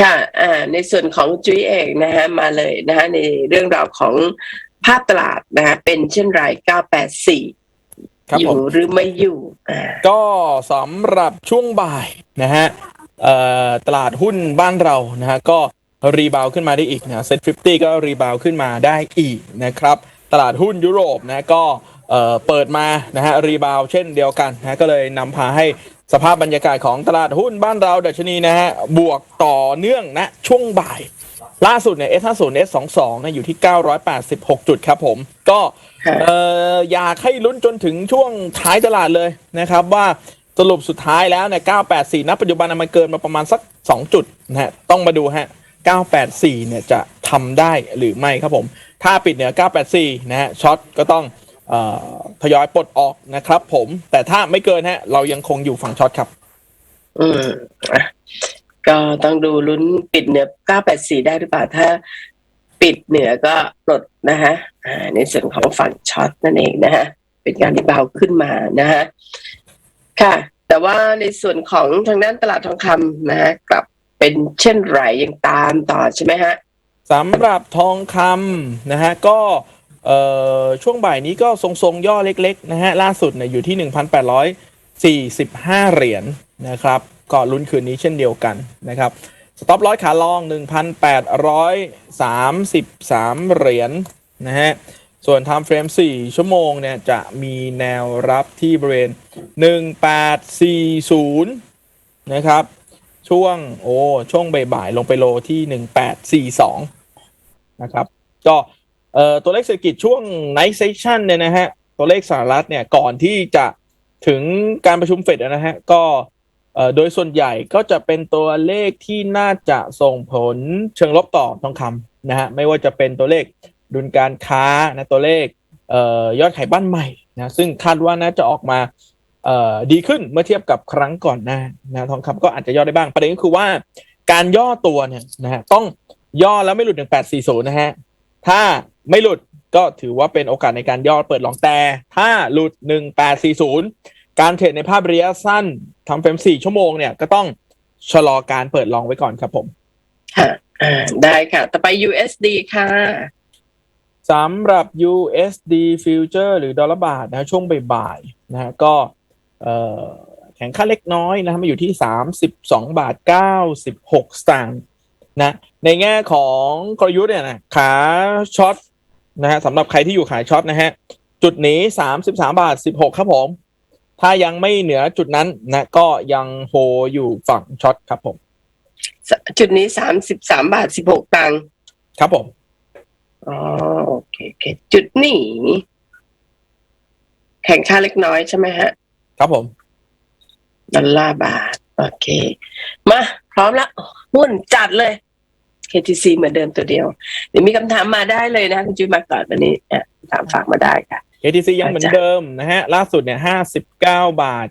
ค่ะอ่าในส่วนของจุ้ยเองนะฮะมาเลยนะฮะในเรื่องราวของภาพตลาดนะฮะเป็นเช่นไร984ครับอผยู่มหรือไม่อยู่อ่าก็สำหรับช่วงบ่ายนะฮะเอ่อตลาดหุ้นบ้านเรานะฮะก็รีบาวขึ้นมาได้อีกนะเซ็ต50ก็รีบาวขึ้นมาได้อีกนะครับ ตลาดหุ้นยุโรปนะก็เอ่อเปิดมานะฮะรีบาวเช่นเดียวกันนะก็เลยนำพาให้ สภาพบรรยากาศของตลาดหุ้นบ้านเราดัชนีนะฮะ บวกต่อเนื่องนะ ช่วงบ่าย ล่าสุดเนี่ย S50 S22 นะอยู่ที่ 986 จุดครับผม ก็ค่ะเอ่ออยากให้ลุ้นจนถึงช่วงท้ายตลาดเลยนะครับ ว่าสรุปสุดท้ายแล้วเนี่ย 984 ณ ปัจจุบันนะมันเกินมาประมาณสัก 2 จุดนะฮะ ต้องมาดูฮะ 984 เนี่ยจะทำได้หรือไม่ครับผม ถ้าปิดเหนือ984 นะฮะช็อตก็ต้องเอ่อ ทยอยปลดออกนะครับผม แต่ถ้าไม่เกินฮะ เรายังคงอยู่ฝั่งช็อตครับ อืมอะก็ต้องดูลุ้นปิดเหนือ 984 ได้หรือเปล่า ถ้าปิดเหนือก็ปลดนะฮะอ่าในส่วนของฝั่งช็อตนั่นเองนะฮะ เป็นการรีบาวขึ้นมานะฮะ ค่ะ แต่ว่าในส่วนของทางด้านตลาดทองคำนะฮะกลับเป็นเช่นไรยังตามต่อใช่ไหมฮะสำหรับทองคำนะฮะก็ เอ่อช่วงบ่ายนี้ก็ทรงๆย่อเล็กๆนะฮะล่าสุดเนี่ยอยู่ที่ 1,845 เหรียญนะครับก็ลุ้นคืนนี้เช่นเดียวกันนะครับสต็อปร้อยขาลอง 1,833 เหรียญนะฮะส่วน Time Frame 4ชั่วโมงเนี่ยจะมีแนวรับที่บริเวณ 1840 นะครับ ช่วงโอ้ช่วงบ่ายๆลงไปโลที่ 1842 นะครับก็ เอ่อตัวเลขเศรษฐกิจช่วง night session เนี่ยนะฮะตัวเลขสหรัฐเนี่ยก่อนที่จะถึงการประชุมเฟดนะฮะก็เอ่อโดยส่วนใหญ่ก็จะเป็นตัวเลขที่น่าจะส่งผลเชิงลบต่อทองคำนะฮะไม่ว่าจะเป็นตัวเลขดุลการค้านะตัวเลขเอ่อยอดขายบ้านใหม่นะซึ่งคาดว่าน่าจะออกมาเอ่อดีขึ้นเมื่อเทียบกับครั้งก่อนหน้านะทองคำก็อาจจะย่อได้บ้างประเด็นก็คือว่าการย่อตัวเนี่ยนะฮะต้องย่อแล้วไม่หลุด1840นะฮะถ้า ไม่หลุดก็ถือว่าเป็นโอกาสในการย่อเปิดลองแต่ถ้าหลุด 1840 การเทรดในภาพระยะสั้นทำเฟรม4 ชั่วโมงเนี่ยก็ต้องชะลอการเปิดลองไว้ก่อนครับผม ค่ะอ่าได้ค่ะ ต่อไป USD ค่ะสำหรับ USD future หรือดอลลาร์บาทนะช่วงบ่ายๆนะฮะก็เอ่อแข็งค่าเล็กน้อยนะฮะมาอยู่ที่ 32 บาท 96 สตางค์นะในแง่ของกลยุทธ์เนี่ยนะขาช็อต นะฮะสำหรับใครที่อยู่ขายช็อตนะฮะจุดนี้33บาท16ครับผม ถ้ายังไม่เหนือจุดนั้นนะก็ยังโฮอยู่ฝั่งช็อตครับผม จุดนี้33บาท16ตังค์ครับผมอ๋อโอเคโอเค จุดนี้แข่งค่าเล็กน้อยใช่ไหมฮะ ครับผมดอลลาร์บาท โอเค มา พร้อมละหุ้นจัดเลย KTC เหมือนเดิมตัวเดียวเดี๋ยวมีคำถามมาได้เลยนะคุณจุ้ยมาก่อนวันนี้อะถามฝากมาได้ค่ะ KTC ยังเหมือนเดิมนะฮะ ล่าสุดเนี่ย59บาท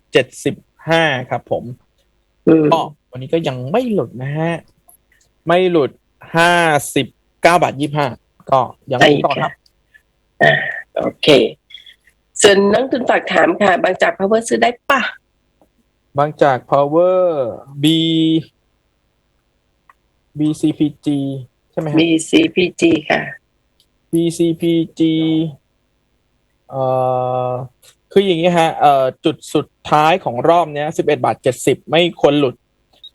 75ครับผมอืมก็วันนี้ก็ยังไม่หลุดนะฮะ ไม่หลุด59บาท25ก็ยังไม่ต่อครับอ่าโอเค ส่วนนักทุนฝากถามค่ะ บางจาก power ซื้อได้ปะบางจาก power B BCPG ใช่ไหมฮะมี CPG ค่ะ BCPG เอ่อคืออย่างนี้ฮะเอ่อจุดสุดท้ายของรอบเนี้ย11บาท70ไม่ควรหลุด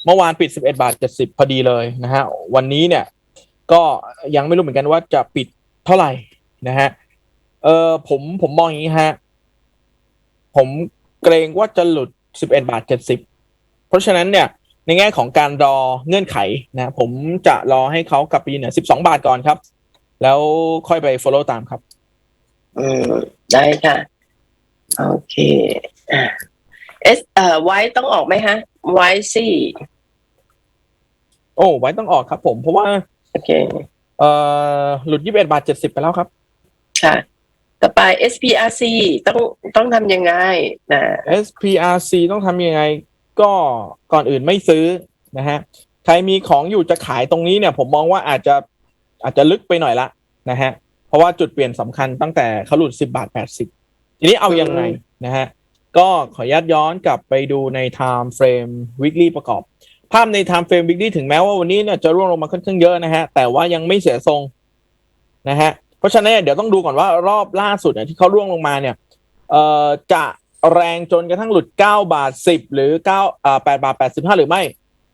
เมื่อวานปิด11บาท70พอดีเลยนะฮะวันนี้เนี่ย ก็ยังไม่รู้เหมือนกันว่าจะปิดเท่าไหร่นะฮะเออผมผมมองอย่างนี้ฮะผมเกรงว่าจะหลุด11บาท70เพราะฉะนั้นเนี่ย ในแง่ของการรอเงื่อนไขนะผมจะรอให้เขากลับไปเหนือ12บาทก่อนครับ แล้วค่อยไป follow ตามครับ อืม ได้ค่ะ โอเคอ่าเอสเอ่อไว้ต้องออกไหมฮะ ไว้สิโอ้ไว้ต้องออกครับ ผมเพราะว่า โอเค เอ่อหลุด21บาท70ไปแล้วครับ ค่ะ ต่อไป SPRC ต้องต้องทำยังไงนะ SPRC ต้องทำยังไง ก็ก่อนอื่นไม่ซื้อนะฮะใครมีของอยู่จะขายตรงนี้เนี่ยผมมองว่าอาจจะอาจจะลึกไปหน่อยละนะฮะเพราะว่าจุดเปลี่ยนสำคัญตั้งแต่เขาหลุด10บาท80ทีนี้เอายังไงนะฮะก็ขออนุญาตย้อนกลับไปดูใน time frame weekly ประกอบ ภาพใน time frame weekly ถึงแม้ว่าวันนี้เนี่ยจะร่วงลงมาค่อนข้างเยอะนะฮะแต่ว่ายังไม่เสียทรงนะฮะเพราะฉะนั้นเนี่ยเดี๋ยวต้องดูก่อนว่ารอบล่าสุดเนี่ยที่เขาร่วงลงมาเนี่ยเอ่อจะ แรงจนกระทั่งหลุด 9 บาท 10 หรือ9อ่า8บาท 85 หรือไม่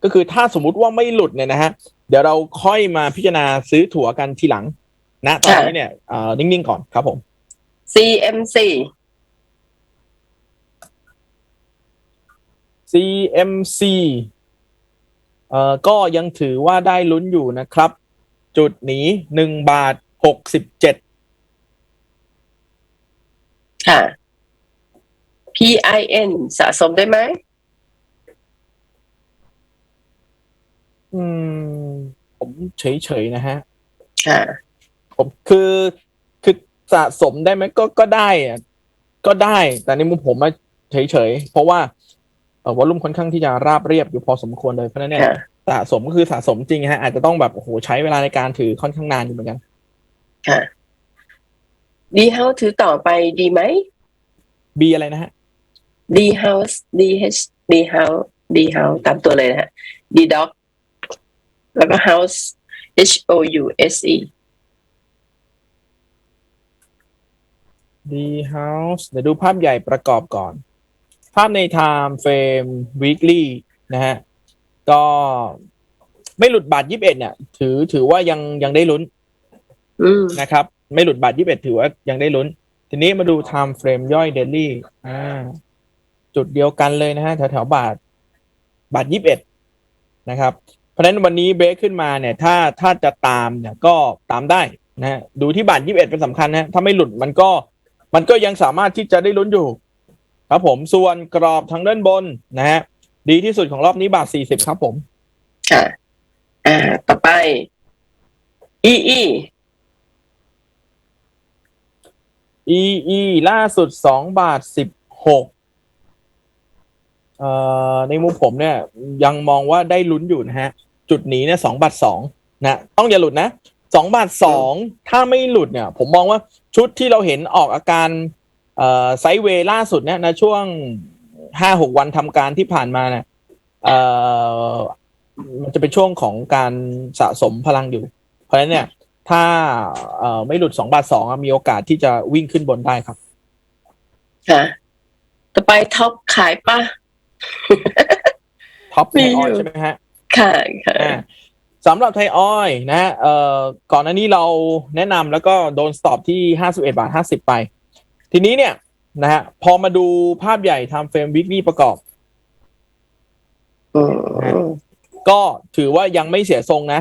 ก็คือถ้าสมมุติว่าไม่หลุดเนี่ยนะฮะเดี๋ยวเราค่อยมาพิจารณาซื้อถั่วกันทีหลัง นะ ตอนนี้เนี่ยเอ่อนิ่ง ๆ ก่อนครับผม CMC CMC เอ่อก็ยังถือว่าได้ลุ้นอยู่นะครับ จุดหนีหนึ่งบาทหกสิบเจ็ดค่ะ PIN สะสมได้ไหม อืม ผมเฉยๆนะฮะค่ะผมคือคือสะสมได้ไหมก็ก็ได้อะก็ได้ แต่ในมุมผมอะเฉยๆเพราะว่าเอ่อวอลลุ่มค่อนข้างที่จะราบเรียบอยู่พอสมควรเลยเพราะฉะนั้นเนี่ยค่ะสะสมก็คือสะสมจริงฮะอาจจะต้องแบบโอ้โหใช้เวลาในการถือค่อนข้างนานอยู่เหมือนกัน ค่ะ D House ถือต่อไปดีไหม B อะไรนะฮะ D House D H D House D House ตามตัวเลยนะฮะ D Dog แล้วก็ House H O U S E D House เดี๋ยวดูภาพใหญ่ประกอบก่อน ภาพใน Time Frame Weekly นะฮะ ก็ไม่หลุดบาทยี่สิบเอ็ดเนี่ย ถือถือว่ายังยังได้ลุ้นอืมนะครับ ไม่หลุดบาทยี่สิบเอ็ดถือว่ายังได้ลุ้น ทีนี้มาดู Time Frame ย่อย Daily อ่า จุดเดียวกันเลยนะฮะแถวแถวๆบาทบาทยี่สิบเอ็ดนะครับ เพราะฉะนั้นวันนี้เบรกขึ้นมาเนี่ย ถ้าถ้าจะตามเนี่ยก็ตามได้นะฮะดูที่บาทยี่สิบเอ็ดเป็นสำคัญนะฮะถ้าไม่หลุดมันก็มันก็ยังสามารถที่จะได้ลุ้นอยู่ ครับผมส่วนกรอบทางด้านบนนะฮะดีที่สุดของรอบนี้บาทสี่สิบครับผมค่ะอ่าต่อไป E E EE ล่าสุดสองบาทสิบหกเอ่อ ในมุมผมเนี่ยยังมองว่าได้ลุ้นอยู่นะฮะ จุดหนี้เนี่ยสองบาทสองนะต้องอย่าหลุดนะสองบาทสองถ้าไม่หลุดเนี่ย ผมมองว่าชุดที่เราเห็นออกอาการไซเวล่าสุดเนี่ยในช่วงห้าหกวันทำการที่ผ่านมาเนี่ยเออมันจะเป็นช่วงของการสะสมพลังอยู่ เพราะฉะนั้นเนี่ย ถ้าเอไม่หลุดสองบาทสองมีโอกาสที่จะวิ่งขึ้นบนได้ครับค่ะต่อไปท็อปขายปะ ท็อปไทมียออยอยู่ใช่ไหมฮะ ค่ะค่ะอ่าสำหรับไทยออยนะฮะเอ่อก่อนหน้านี้เราแนะนำแล้วก็โดนสต็อปที่ห้าสิบเอ็ดบาทห้าสิบไป ทีนี้เนี่ยนะฮะพอมาดูภาพใหญ่ทำเฟรมวิกนี่ประกอบอืมก็ถือว่ายังไม่เสียทรงนะ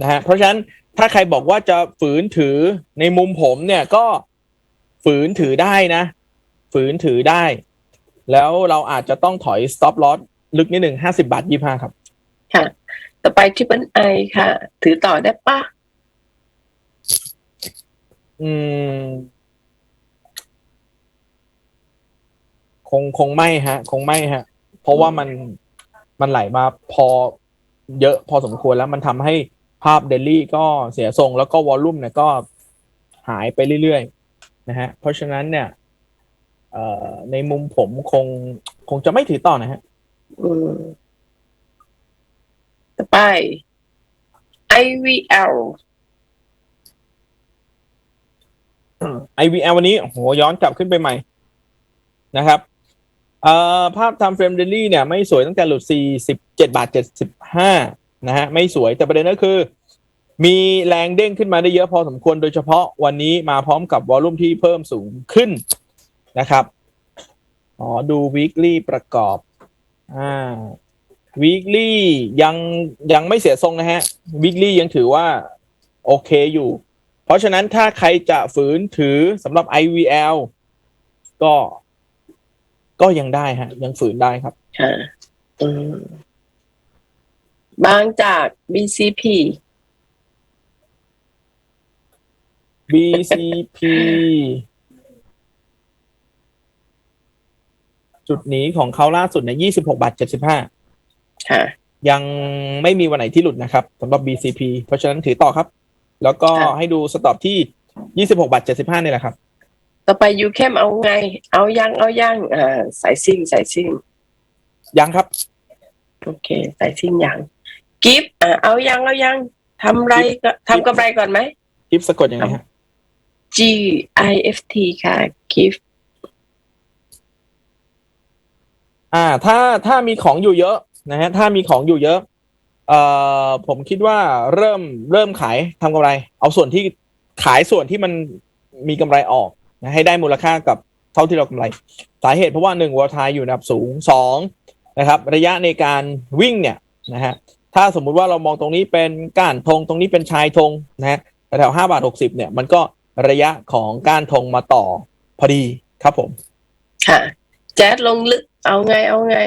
นะฮะเพราะฉะนั้นถ้าใครบอกว่าจะฝืนถือในมุมผมเนี่ยก็ฝืนถือได้นะ ฝืนถือได้ แล้วเราอาจจะต้องถอย stop loss ลึกนิดหนึ่งห้าสิบาทยี่ห้าครับ ค่ะ ต่อไปทริปเปิลไอค่ะ ถือต่อได้ปะอืม คงคงไม่ฮะ คงไม่ฮะ เพราะว่ามันมันไหลมาพอเยอะพอสมควรแล้วมันทำให้ภาพเดลี่ก็เสียทรงแล้วก็วอลลุ่มเนี่ยก็หายไปเรื่อยๆนะฮะ เพราะฉะนั้นเนี่ย เอ่อในมุมผมคงคงจะไม่ถือต่อนะฮะ อืมต่อไป IVL IVL วันนี้โอ้โหย้อนกลับขึ้นไปใหม่นะครับเอ่อภาพทำเฟรมเดลี่เนี่ย ไม่สวยตั้งแต่หลุด 47 บาท 75 นะฮะ ไม่สวยแต่ประเด็นก็คือ มีแรงเด้งขึ้นมาได้เยอะพอสมควรโดยเฉพาะวันนี้มาพร้อมกับวอลลุ่มที่เพิ่มสูงขึ้น นะครับ อ๋อ ดู weekly ประกอบ อ่า weekly ยังยังไม่เสียทรงนะฮะ weekly ยังถือว่า โอเคอยู่ เพราะฉะนั้นถ้าใครจะฝืนถือสำหรับ IVL ก็ ก็ยังได้ฮะ ยังฝืนได้ครับค่ะอืมบางจาก BCP BCP จุดนี้ของเขาล่าสุดเนี่ย26 บาท 75ค่ะ ยังไม่มีวันไหนที่หลุดนะครับสำหรับ BCP เพราะฉะนั้นถือต่อครับ แล้วก็ครับให้ดูสต็อปที่ 26 บาท 75นี่แหละครับ ต่อไปยูเข้มเอาไง เอายังเอายังอ่าสายซิ่งสายซิ่งยังครับ โอเคใส่สิ้นอย่างกิฟต์อะเอายังเอายังทำไรก็ทำกำไรก่อนไหมกิฟสะกดยังไงฮะ G I F T ค่ะกิฟต์ อ่า ถ้าถ้ามีของอยู่เยอะนะฮะถ้ามีของอยู่เยอะ เอ่อผมคิดว่าเริ่มเริ่มขายทำกำไร เอาส่วนที่ขายส่วนที่มันมีกำไรออกนะให้ได้มูลค่ากับเท่าที่เรากำไร สาเหตุเพราะว่าหนึ่งวอลทายอยู่ระดับสูงสองนะครับ ระยะในการวิ่งเนี่ยนะฮะถ้าสมมุติว่าเรามองตรงนี้เป็นก้านธงตรงนี้เป็นชายธงนะฮะแถวห้าบาทหกสิบเนี่ยมันก็ระยะของก้านธงมาต่อพอดีครับผม ค่ะ แจ๊ดลงลึกเอาไงเอาไง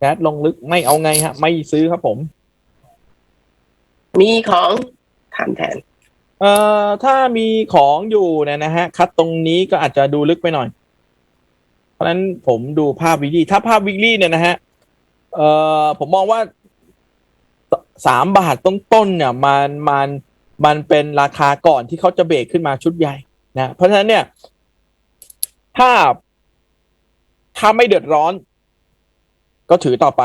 แอดลงลึกไม่เอาไงฮะ ไม่ซื้อครับผม มีของถามแทน เอ่อถ้ามีของอยู่เนี่ยนะฮะ คัดตรงนี้ก็อาจจะดูลึกไปหน่อย เพราะฉะนั้นผมดูภาพวิกฤถ้าภาพวิกฤเนี่ยนะฮะเอ่อผมมองว่าสสามบาทต้นๆเนี่ย มันมันมันเป็นราคาก่อนที่เขาจะเบรกขึ้นมาชุดใหญ่นะเพราะฉะนั้นเนี่ย ถ้า ถ้าไม่เดือดร้อน ก็ถือต่อไป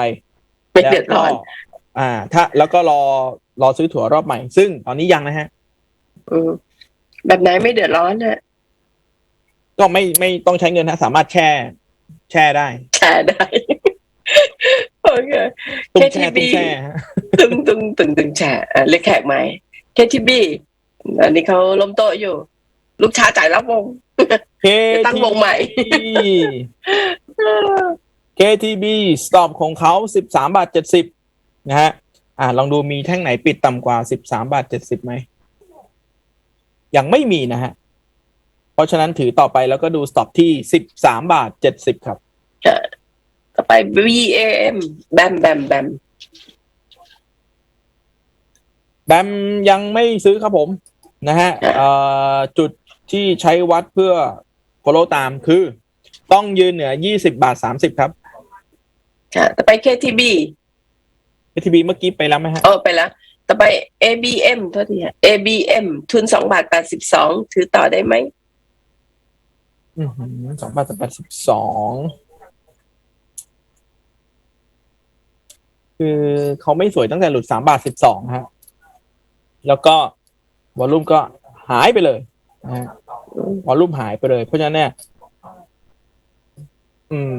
ไม่เดือดร้อนแล้วก็อ่า ถ้า แล้วก็รอรอซื้อถั่วรอบใหม่ ซึ่งตอนนี้ยังนะฮะอืมแบบไหนไม่เดือดร้อนฮะก็ไม่ไม่ต้องใช้เงินนะสามารถแช่ แช่ได้ แชร์ได้โอเคตุ้งแช่ KTB ตุ้งแช่ฮะตึงตึงตึงตึงแชร์อะเรียกแขกไหม KTB อันนี้เขาล้มโต๊ะอยู่ ลูกชายจ่ายรับวง เคตั้งวงใหม่ KTB stop ของเขาสิบสามบาทเจ็ดสิบนะฮะ อ่า ลองดูมีแท่งไหนปิดต่ำกว่าสิบสามบาทเจ็ดสิบไหม ยังไม่มีนะฮะ เพราะฉะนั้นถือต่อไปแล้วก็ดู stop ที่สิบสามบาทเจ็ดสิบครับต่อไป BAM แบมแบมแบมแบมยังไม่ซื้อครับผมนะฮะเอ่อจุด ที่ใช้วัดเพื่อ follow ตามคือ ต้องยืนเหนือ 20 บาท 30 ครับค่ะต่อไป KTB ATB เมื่อกี้ไปแล้วไหมฮะ เออไปแล้ว ต่อไป ABM โทษทีฮะ ABM ทุนสองบาทแปดสิบสองถือต่อได้ไหมสองบาทแปดสิบสองคือเขาไม่สวยตั้งแต่หลุดสามบาทสิบสองฮะ แล้วก็วอลลุ่มก็หายไปเลย นะฮะวอลลุ่มหายไปเลย เพราะฉะนั้นเนี่ยอืม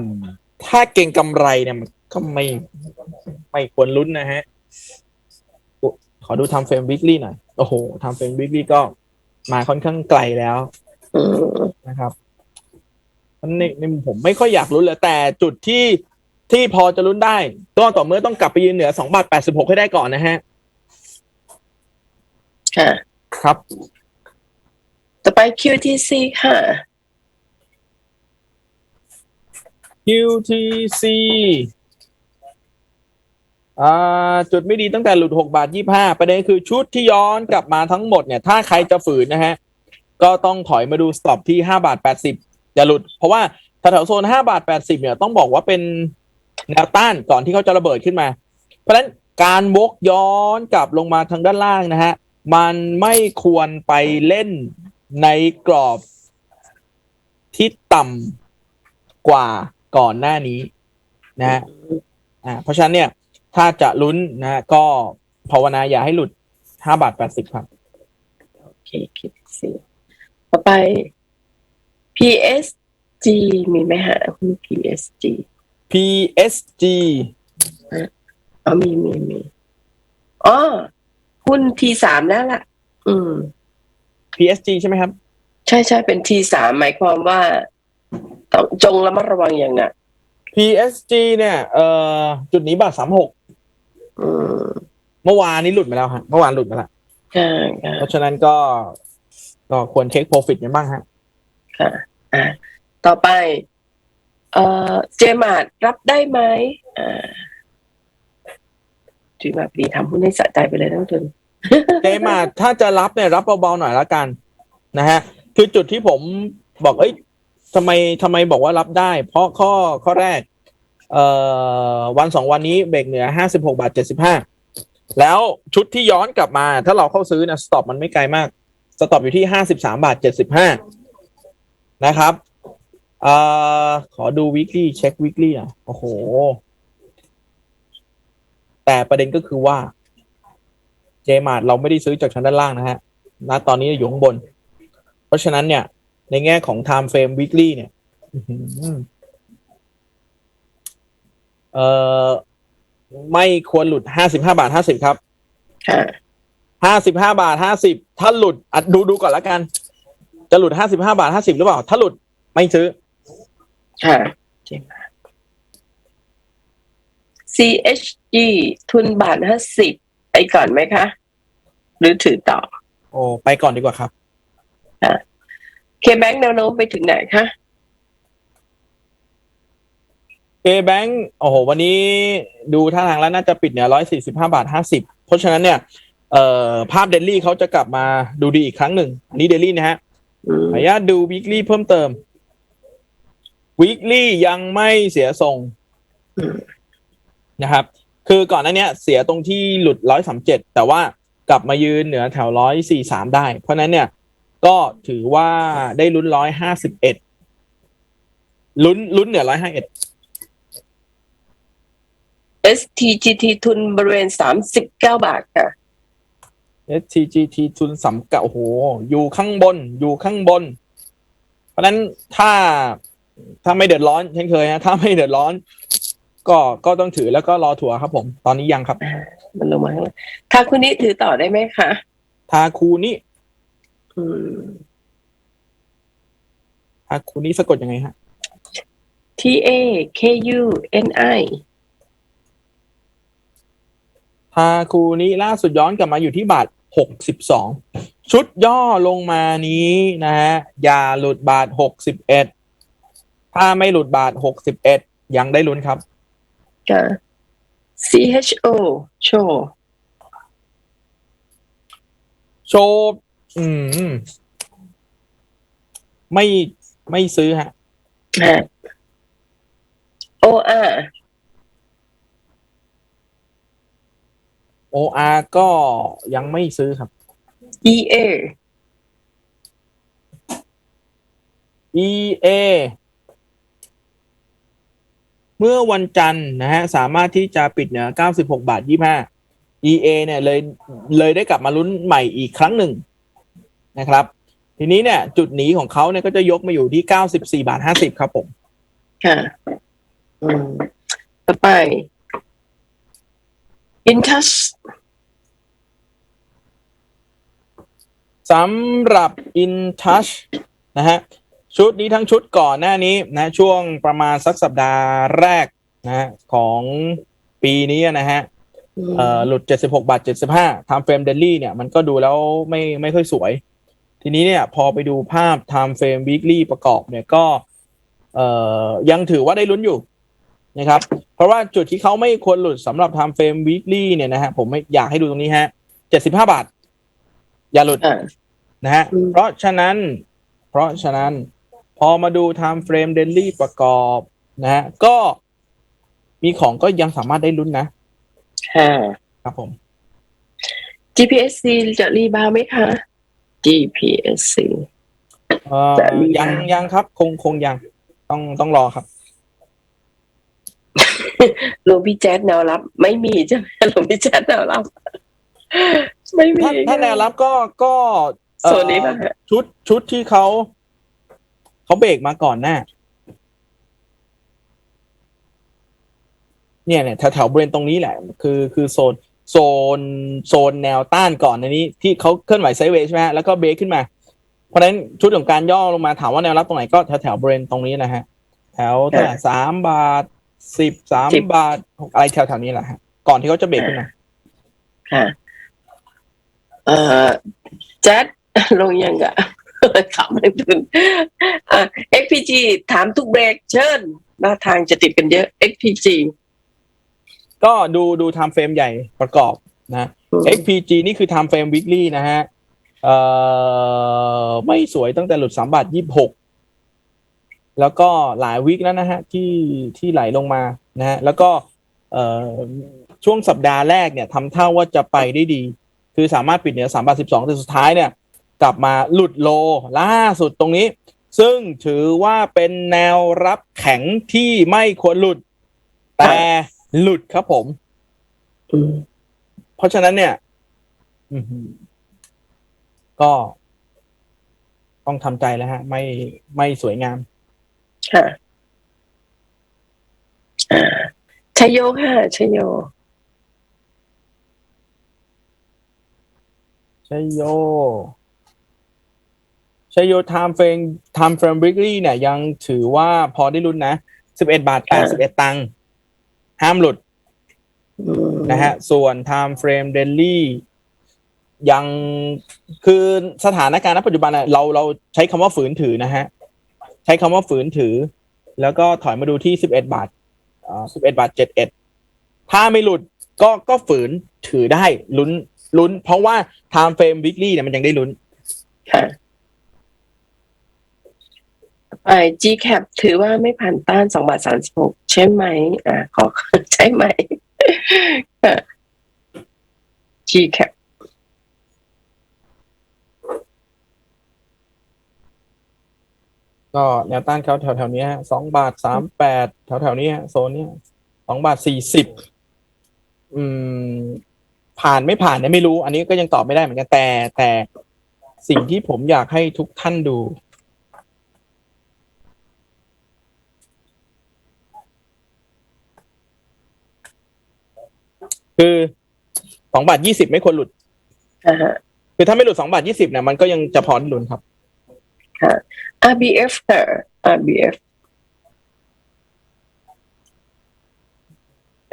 ถ้าเก่งกำไรเนี่ยมันก็ไม่ไม่ควรลุ้นนะฮะโอ้ขอดูทำเฟรมวิกฤหน่อย โอ้โหทำเฟรมวิกฤก็มาค่อนข้างไกลแล้วอืมนะครับในในมุมผมไม่ค่อยอยากลุ้นเลยแต่จุดที่ที่พอจะลุ้นได้ก็ต่อเมื่อต้องกลับไปยืนเหนือสองบาทแปดสิบหกให้ได้ก่อนนะฮะค่ะครับ ต่อไป QTC ค่ะ QTC อ่าจุดไม่ดีตั้งแต่หลุดหกบาทยี่ห้าประเด็นคือชุดที่ย้อนกลับมาทั้งหมดเนี่ย ถ้าใครจะฝืนนะฮะ ก็ต้องถอยมาดูสต็อปที่ห้าบาทแปดสิบอย่าหลุด เพราะว่าแถวโซนห้าบาทแปดสิบเนี่ยต้องบอกว่าเป็นแนวต้านก่อนที่เขาจะระเบิดขึ้นมา เพราะฉะนั้นการวกย้อนกลับลงมาทางด้านล่างนะฮะ มันไม่ควรไปเล่น ในกรอบที่ต่ำกว่าก่อนหน้านี้นะฮะอ่าเพราะฉะนั้นเนี่ย ถ้าจะลุ้นนะฮะก็ภาวนาอย่าให้หลุดห้าบาทแปดสิบครับ โอเค QTC ต่อไป PSG มีไหมฮะหุ้น PSG PSG อ๋อมีมีมีอ๋อหุ้น T3 แล้วล่ะ อืม PSG ใช่ไหมครับ ใช่ใช่เป็น T3 หมายความว่าต้องจงระมัดระวังอย่างหนัก PSG เนี่ยเอ่อจุดนี้บาทสามหกอืมเมื่อวานนี้หลุดมาแล้วฮะเมื่อวานหลุดมาแล้วค่ะค่ะเพราะฉะนั้นก็ก็ควรเช็คโปรฟิตกันบ้างฮะ ค่ะอ่าต่อไป เอ่อเจมาร์รับได้ไหมอ่าจีมาร์ดีทำหุ้นให้สะใจไปเลยทั้งทุน เจมาถ้าจะรับเนี่ยรับเบาๆหน่อยละกัน นะฮะ คือจุดที่ผมบอกเอ้ยทำไมทำไมบอกว่ารับได้ เพราะข้อข้อแรก เอ่อวันสองวันนี้เบรกเหนือห้าสิบหกบาทเจ็ดสิบห้าแล้วชุดที่ย้อนกลับมา ถ้าเราเข้าซื้อนะสต็อปมันไม่ไกลมาก สต็อปอยู่ที่ห้าสิบสามบาทเจ็ดสิบห้านะครับเอ่อขอดู weekly เช็ค weekly อะโอ้โห แต่ประเด็นก็คือว่า เจมาร์เราไม่ได้ซื้อจากชั้นด้านล่างนะฮะณตอนนี้อยู่ข้างบน เพราะฉะนั้นเนี่ย ในแง่ของ time frame weekly เนี่ยอื้อหือเอ่อไม่ควรหลุดห้าสิบห้าบาทห้าสิบครับค่ะห้าสิบห้าบาทห้าสิบถ้าหลุดอะดูดูก่อนละกัน จะหลุดห้าสิบห้าบาทห้าสิบหรือเปล่า ถ้าหลุดไม่ซื้อค่ะเจมา CHG ทุนบาทห้าสิบ ไปก่อนไหมคะ หรือถือต่อ โอ้ไปก่อนดีกว่าครับเคแบงแนวโน้มไปถึงไหนคะเคแบงโอ้โห วันนี้ดูท่าทางแล้วน่าจะปิดเนี่ยร้อยสี่สิบห้าบาทห้าสิบเพราะฉะนั้นเนี่ยเอ่อภาพเดลี่เขาจะกลับมาดูดีอีกครั้งหนึ่ง อันนี้เดลี่นะฮะอืมขออนุญาตดู weekly เพิ่มเติม weekly ยังไม่เสียทรงอืมนะครับ คือก่อนหน้าเนี้ยเสียตรงที่หลุดร้อยสามเจ็ดแต่ว่ากลับมายืนเหนือแถวร้อยสี่สามได้ เพราะฉะนั้นเนี่ยก็ถือว่าได้ลุ้นร้อยห้าสิบเอ็ดลุ้นลุ้นเหนือร้อยห้าเอ็ด STGT ทุนบริเวณสามสิบเก้าบาทค่ะ STGT ทุนสำเก่าโอ้โห อยู่ข้างบน อยู่ข้างบน เพราะฉะนั้นถ้าถ้าไม่เดือดร้อนเช่นเคยนะถ้าไม่เดือดร้อน ก็ก็ต้องถือแล้วก็รอถั่วครับ ผม ตอนนี้ยังครับ มันลงมาข้างล่างถ้าคุณนี้ถือต่อได้ไหมคะทาคูนี่อืมทาคูนี่สะกดยังไงฮะ T A K U N I ทาคูนี้ล่าสุดย้อนกลับมาอยู่ที่บาทหกสิบสองชุดย่อลงมานี้นะฮะอย่าหลุดบาทหกสิบเอ็ดถ้าไม่หลุดบาทหกสิบเอ็ดยังได้ลุ้นครับ ค่ะ C H O โชโชว์อืม ไม่ไม่ซื้อฮะฮะ O R OR ก็ยังไม่ซื้อครับ E A EA เมื่อวันจันทร์นะฮะสามารถที่จะปิดเหนือ96 บาท 25 EA เนี่ยเลยเลยได้กลับมาลุ้นใหม่อีกครั้งหนึ่งนะครับ ทีนี้เนี่ย จุดหนีของเขาเนี่ยก็จะยกมาอยู่ที่ 94 บาท 50 ครับผม ค่ะ อืมต่อไป InTouch สำหรับ InTouch นะฮะ ชุดนี้ทั้งชุดก่อนหน้านี้นะช่วงประมาณสักสัปดาห์แรกนะฮะของปีนี้นะฮะเอ่อหลุด 76 บาท 75 time frame daily เนี่ยมันก็ดูแล้วไม่ไม่ค่อยสวย ทีนี้เนี่ยพอไปดูภาพ time frame weekly ประกอบเนี่ยก็เอ่อยังถือว่าได้ลุ้นอยู่นะครับ เพราะว่าจุดที่เขาไม่ควรหลุดสำหรับ time frame weekly เนี่ยนะฮะผมไม่อยากให้ดูตรงนี้ฮะ 75 บาท อย่าหลุดอ่านะฮะอืมเพราะฉะนั้น เพราะฉะนั้น พอมาดู time frame daily ประกอบนะฮะก็มีของก็ยังสามารถได้ลุ้นนะค่ะ ครับผม GPSC จะรีบาวด์ไหมคะ GPSC เอ่อจะมี ยังบ้างยังครับ คงคงยัง ต้องต้องรอครับ หลวงพี่แจ๊ดแนวรับ ไม่มีใช่ไหมหลวงพี่แจ๊ดแนวรับ ไม่มีถ้าถ้าแนวรับก็ก็เอ่อโซนนี้ป่ะฮะชุดชุดที่เขา เขาเบรกมาก่อนหน้า เนี่ยเนี่ยแถวแถวบริเวณตรงนี้แหละ คือคือโซนโซนโซนแนวต้านก่อนในนี้ ที่เขาเคลื่อนไหวไซด์เวย์ใช่ไหมฮะแล้วก็เบรกขึ้นมา เพราะฉะนั้นชุดของการย่อลงมาถามว่าแนวรับตรงไหนก็แถวแถวบริเวณตรงนี้นะฮะ แถวเท่าไหร่สามบาทสิบสามสิบบาทอะไรแถวแถวนี้แหละฮะก่อนที่เขาจะเบรกขึ้นมาค่ะเอ่อแจ๊ดลงยังกะ ขำไม่ถึงอะ XPG ถามทุกเบรกเชิญหน้าทางจะติดกันเยอะ XPG ก็ดูดู time frame ใหญ่ประกอบนะ XPG นี่คือ time frame weekly นะฮะเอ่อไม่สวยตั้งแต่หลุดสามบาทยี่หกแล้วก็หลายวิคแล้วนะฮะที่ที่ไหลลงมานะฮะแล้วก็เอ่อช่วงสัปดาห์แรกเนี่ยทำเท่าว่าจะไปได้ดี คือสามารถปิดเหนือสามบาทสิบสองแต่สุดท้ายเนี่ย กลับมาหลุดโลล่าสุดตรงนี้ ซึ่งถือว่าเป็นแนวรับแข็งที่ไม่ควรหลุด แต่หลุดครับผมอืมเพราะฉะนั้นเนี่ยอือหือก็ต้องทำใจแล้วฮะ ไม่ไม่สวยงาม ค่ะอ่าชัยโยค่ะชัยโยชัยโย ชัยโยไทม์เฟรมไทม์เฟรมวิกฤเนี่ยยังถือว่าพอได้ลุ้นนะสิบเอ็ดบาทแปดสิบเอ็ดตังค์ห้ามหลุดอืมนะฮะ ส่วน time frame daily ยังคือสถานการณ์ณปัจจุบันอะเราเราใช้คำว่าฝืนถือนะฮะ ใช้คำว่าฝืนถือ แล้วก็ถอยมาดูที่สิบเอ็ดบาทอ่าสิบเอ็ดบาทเจ็ดเอ็ดถ้าไม่หลุดก็ก็ฝืนถือได้ลุ้นลุ้น เพราะว่า time frame weekly เนี่ยมันยังได้ลุ้นค่ะ ไป GCAP ถือว่าไม่ผ่านต้านสองบาทสามสิบหกใช่ไหม อ่าขอใช่ไหม GCAP ก็แนวต้านเขาแถวแถวๆนี้สองบาทสามแปดแถวแถวๆนี้โซนเนี้ยสองบาทสี่สิบอืม ผ่านไม่ผ่านเนี่ยไม่รู้ อันนี้ก็ยังตอบไม่ได้เหมือนกันแต่แต่สิ่งที่ผมอยากให้ทุกท่านดู คือสองบาทยี่สิบไม่ควรหลุดอ่าฮะคือถ้าไม่หลุดสองบาทยี่สิบเนี่ยมันก็ยังจะพอได้ลุ้นครับ RBF ค่ะ RBF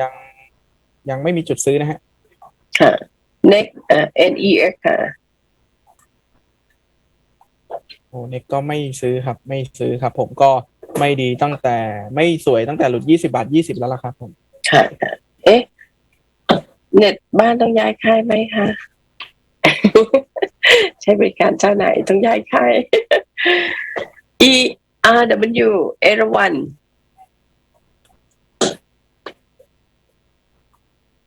ยังยังไม่มีจุดซื้อนะฮะ ค่ะ Next อ่า NEX ค่ะโอ้เนี่ยก็ไม่ซื้อครับ ไม่ซื้อครับ ผมก็ไม่ดีตั้งแต่ไม่สวยตั้งแต่หลุดยี่สิบาทยี่สิบแล้วล่ะครับผมค่ะค่ะเอ๊ะ เน็ตบ้านต้องย้ายค่ายไหมคะ ใช้บริการเจ้าไหนต้องย้ายค่าย E R W เอราวัน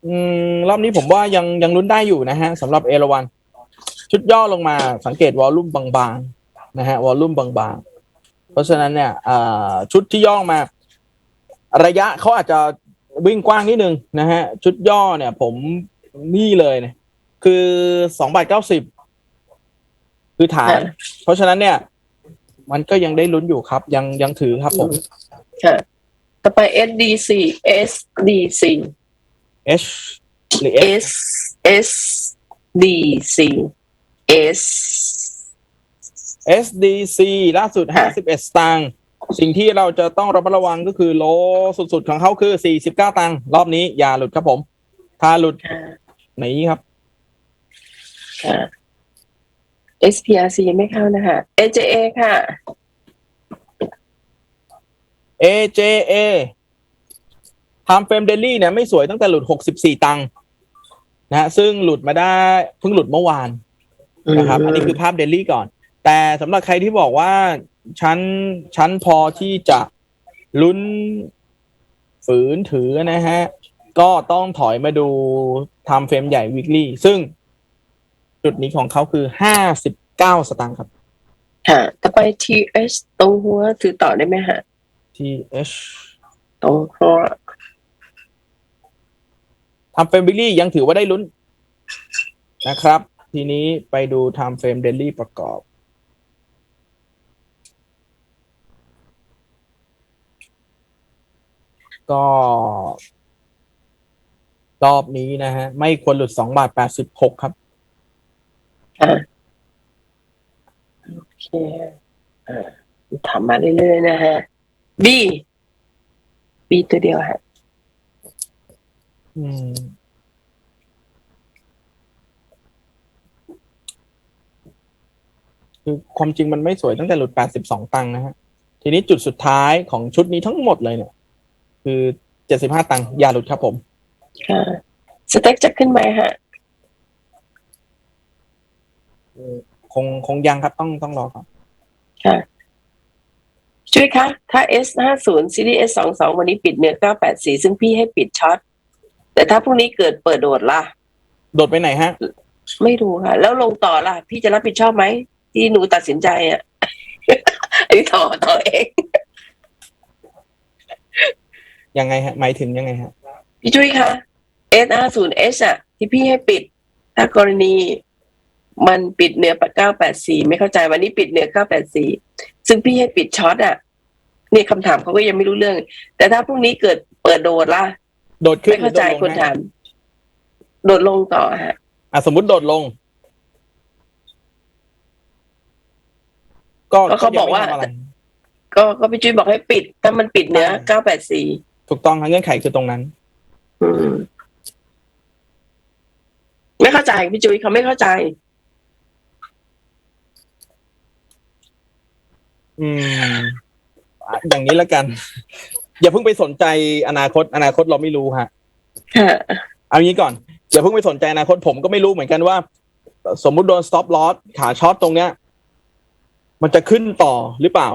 อืมรอบนี้ผมว่ายังยังลุ้นได้อยู่นะฮะสำหรับเอราวันชุดย่อลงมาสังเกตวอลลุ่มบางๆนะฮะวอลลุ่มบางๆ เพราะฉะนั้นเนี่ยอ่าชุดที่ย่องมา ระยะเขาอาจจะ วิ่งกว้างนิดนึงนะฮะ ชุดย่อเนี่ย ผมนี่เลยเนี่ยคือสองบาทเก้าสิบคือฐาน เพราะฉะนั้นเนี่ย มันก็ยังได้ลุ้นอยู่ครับ ยังยังถือครับผมค่ะต่อไป SDC SDC H หรือ S S SDC S SDC ล่าสุดค่ะ51สตางค์ สิ่งที่เราจะต้องระมัดระวังก็คือโลสุดๆ ของเขาคือ 49 ตังค์รอบนี้อย่าหลุดครับผม ถ้าหลุดค่ะหนีครับค่ะ SPRC ยังไม่เข้านะคะ AJA ค่ะ AJA Time Frame Daily เนี่ยไม่สวยตั้งแต่หลุด 64 ตังค์นะฮะซึ่งหลุดมาได้เพิ่งหลุดเมื่อวานนะครับ อันนี้คือภาพเดลี่ก่อน แต่สำหรับใครที่บอกว่า ฉันฉันพอที่จะลุ้นฝืนถือนะฮะ ก็ต้องถอยมาดูทำเฟรมใหญ่ weekly ซึ่งจุดนี้ของเขาคือ59สตางค์ครับค่ะต่อไป TH ตรงหัวถือต่อได้ไหมฮะ TH ตรงหัวทำเฟรม weekly ยังถือว่าได้ลุ้นนะครับ ทีนี้ไปดูทำเฟรม daily ประกอบ ก็ รอบนี้นะฮะ ไม่ควรหลุดสองบาทแปดสิบหกครับค่ะโอเคอ่าถามมาเรื่อยๆนะฮะ B B ตัวเดียวฮะอืมคือความจริงมันไม่สวยตั้งแต่หลุด 82 ตังค์นะฮะ ทีนี้จุดสุดท้ายของชุดนี้ทั้งหมดเลยเนี่ย คือ75ตังค์อย่าหลุดครับผมค่ะสเต็กจะขึ้นไหมฮะคงคงยังครับต้องต้องรอครับค่ะช่วยคะ ถ้า S ห้าศูนย์ Series S สองสองวันนี้ปิดเนื้อเก้าแปดสี่ซึ่งพี่ให้ปิดช็อต แต่ถ้าพรุ่งนี้เกิดเปิดโดดล่ะ โดดไปไหนฮะ ไม่รู้ค่ะ แล้วลงต่อล่ะ พี่จะรับผิดชอบไหม ที่หนูตัดสินใจอะอันนี้ต่อต่อเอง ยังไงฮะหมายถึงยังไงฮะพี่จุ้ยคะ S ห้าศูนย์ H อะที่พี่ให้ปิด ถ้ากรณีมันปิดเหนือเก้าแปดสี่ไม่เข้าใจวันนี้ปิดเหนือเก้าแปดสี่ซึ่งพี่ให้ปิดช็อตอะนี่คำถามเขาก็ยังไม่รู้เรื่อง แต่ถ้าพรุ่งนี้เกิดเปิดโดดล่ะ โดดขึ้นไม่เข้าใจหรือโดดลงคนฮะถาม โดดลงต่อฮะ อะสมมุติโดดลง ก็ก็เขาบอกว่า ยังไม่ทำะไร ก็ก็พี่จุ้ยบอกให้ปิด ถ้ามันปิดเหนือเก้าแปดสี่ ถูกต้องครับเงื่อนไขคือตรงนั้นไม่เข้าใจพี่จุ้ยเขาไม่เข้าใจ อืมอะอย่างนี้แล้วกัน อย่าเพิ่งไปสนใจอนาคต อนาคตเราไม่รู้ฮะ ค่ะ เอางี้ก่อนอย่าเพิ่งไปสนใจอนาคตผมก็ไม่รู้เหมือนกันว่า สมมุติโดน stop loss ขาช็อตตรงเนี้ย มันจะขึ้นต่อหรือเปล่า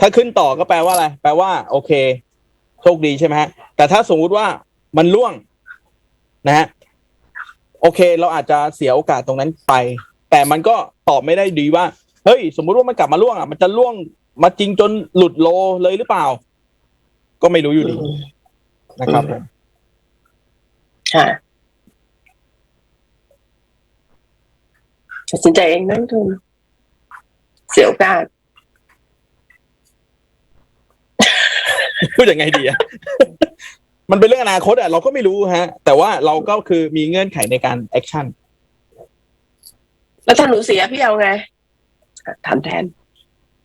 ถ้าขึ้นต่อก็แปลว่าอะไร แปลว่า โอเคโช คดีใช่ไหมฮะแต่ถ้าสมมุติว่ามันล่วงนะฮะโอเค เราอาจจะเสียโอกาสตรงนั้นไป แต่มันก็ตอบไม่ได้ดีว่า เฮ้ย สมมุติว่ามันกลับมาล่วงอะมันจะล่วงมาจริงจนหลุดโลเลยหรือเปล่า ก็ไม่รู้อยู่ดีนะครับค่ะตัดสินใจเองนั่นทุนเสียโอกาส พูดยังไงดีอะมันเป็นเรื่องอนาคตอะเราก็ไม่รู้ฮะ แต่ว่าเราก็คือมีเงื่อนไขในการแอคชั่นแล้วถ้าหนูเสียพี่เอาไงอะทำแทน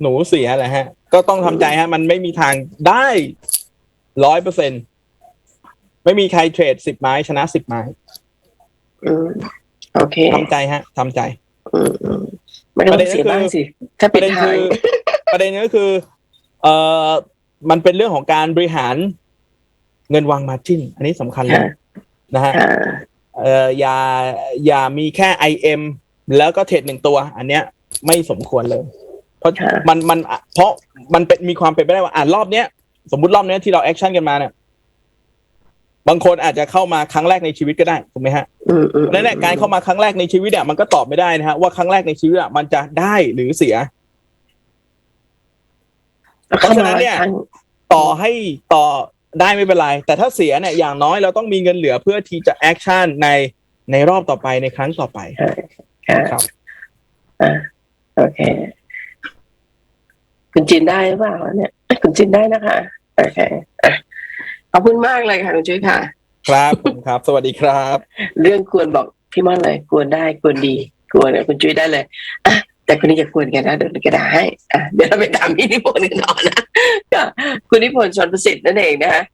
หนูเสียแหละฮะ ก็ต้องทำใจฮะ มันไม่มีทางได้ร้อยเปอร์เซ็นไม่มีใครเทรดสิบไม้ชนะสิบไม้อืมโอเคทำใจฮะทำใจอืมอืมมันก็ต้องเสียบ้างสิ ถ้าปปิดระเด็นทาคืงอประเด็นก็คือ เอ่อ มันเป็นเรื่องของการบริหารเงินวางมาจิ้น อันนี้สำคัญเลยค่ะนะฮะค่ะเอ่ออย่าอย่ามีแค่ IM แล้วก็เทรดหนึ่งตัว อันเนี้ยไม่สมควรเลย เพราะค่ะมันมันเพราะมันเป็นมีความเป็นไปได้ว่าอ่ารอบเนี้ยสมมุติรอบเนี้ยที่เราแอคชั่นกันมาเนี่ยบางคนอาจจะเข้ามาครั้งแรกในชีวิตก็ได้ถูกไหมฮะอืมอืมนั่นแหละการเข้ามาครั้งแรกในชีวิตเนี่ยมันก็ตอบไม่ได้นะฮะว่าครั้งแรกในชีวิตอะมันจะได้หรือเสีย เพราะฉะนั้นเนี่ยครั้งต่อให้ต่อได้ไม่เป็นไร แต่ถ้าเสียเนี่ยอย่างน้อยเราต้องมีเงินเหลือเพื่อที่จะแอคชั่นในในรอบต่อไปในครั้งต่อไปค่ะค่ะนะครับอ่าโอเค คุณจินได้หรือเปล่าเนี่ยเอ้ยคุณจินได้นะคะโอเคอะขอบคุณมากเลยค่ะคุณจุ้ยค่ะ ครับผมครับ สวัสดีครับ เรื่องควรบอกพี่ม่อนเลย ควรได้ควรดี ควรเนี่ยคุณจุ้ยได้เลยอะ แต่คนนี้จะควรกันนะเดี๋ยวเราจะได้อะเดี๋ยวเราไปตามพี่นิพนธ์กันต่อนะก็คุณนิพนธ์ชนประสิทธิ์นั่นเองนะคะ